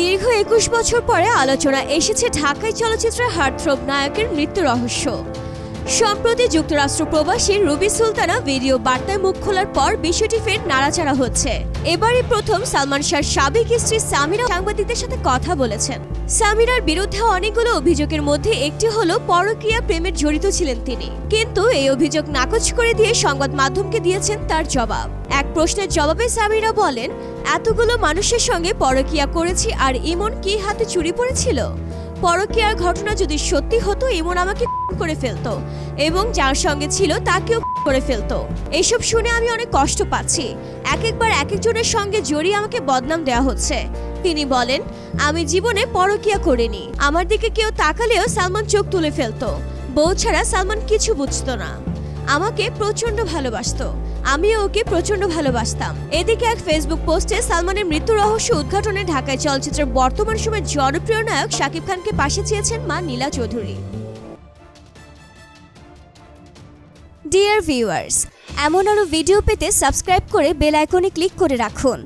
দীর্ঘ একুশ বছর পরে আলোচনা এসেছে ঢাকায় চলচ্চিত্রের হার্টথ্রোব নায়কের মৃত্যু রহস্য। সম্প্রতি যুক্তরাষ্ট্র প্রবাসী রুবি সুলতানা ভিডিও বার্তায় মুখ খোলার পর বিষয়টি ফের নাড়াচাড়া হচ্ছে। এবারই প্রথম সালমান শাহর সাবেক স্ত্রী সামিরা সাংবাদিকদের সাথে কথা বলেছেন। সামিরার বিরুদ্ধে অনেকগুলো অভিযোগের মধ্যে একটি হলো পরকীয়া প্রেমের জড়িত ছিলেন তিনি। কিন্তু এই অভিযোগ নাকচ করে দিয়ে সংবাদ মাধ্যমকে দিয়েছেন তার জবাব। এক প্রশ্নের জবাবে সামিরা বলেন, এতগুলো মানুষের সঙ্গে পরকীয়া করেছি আর ইমন কি হাতে চুরি পড়েছিল? পরকীয়ার ঘটনা যদি সত্যি হতো ইমন আমাকে করে ফেলতো। এবং যার সঙ্গে ছিল, তাকেও করে ফেলতো। এসব শুনে আমি অনেক কষ্ট পাচ্ছি। এক একবার এক একজনের সঙ্গে জড়িয়ে আমাকে বদনাম দেওয়া হচ্ছে। তিনি বলেন, আমি জীবনে পরকীয়া করিনি। আমার দিকে কেউ তাকালেও সালমান চোখ তুলে ফেলতো। বউ ছাড়া সালমান কিছু বুঝতো না। আমাকে প্রচণ্ড ভালোবাসতো। আমিও ওকে প্রচণ্ড ভালোবাসতাম। এদিকে এক ফেসবুক পোস্টে সালমানের মৃত্যু রহস্য উদ্ঘাটনে ঢাকায় চলচ্চিত্রের বর্তমান সময়ের জনপ্রিয় নায়ক শাকিব খানকে পাশে চেয়েছেন মা নীলা চৌধুরী। ডিয়ার ভিউয়ার্স এমন আরও ভিডিও পেতে সাবস্ক্রাইব করে বেল আইকনে ক্লিক করে রাখুন।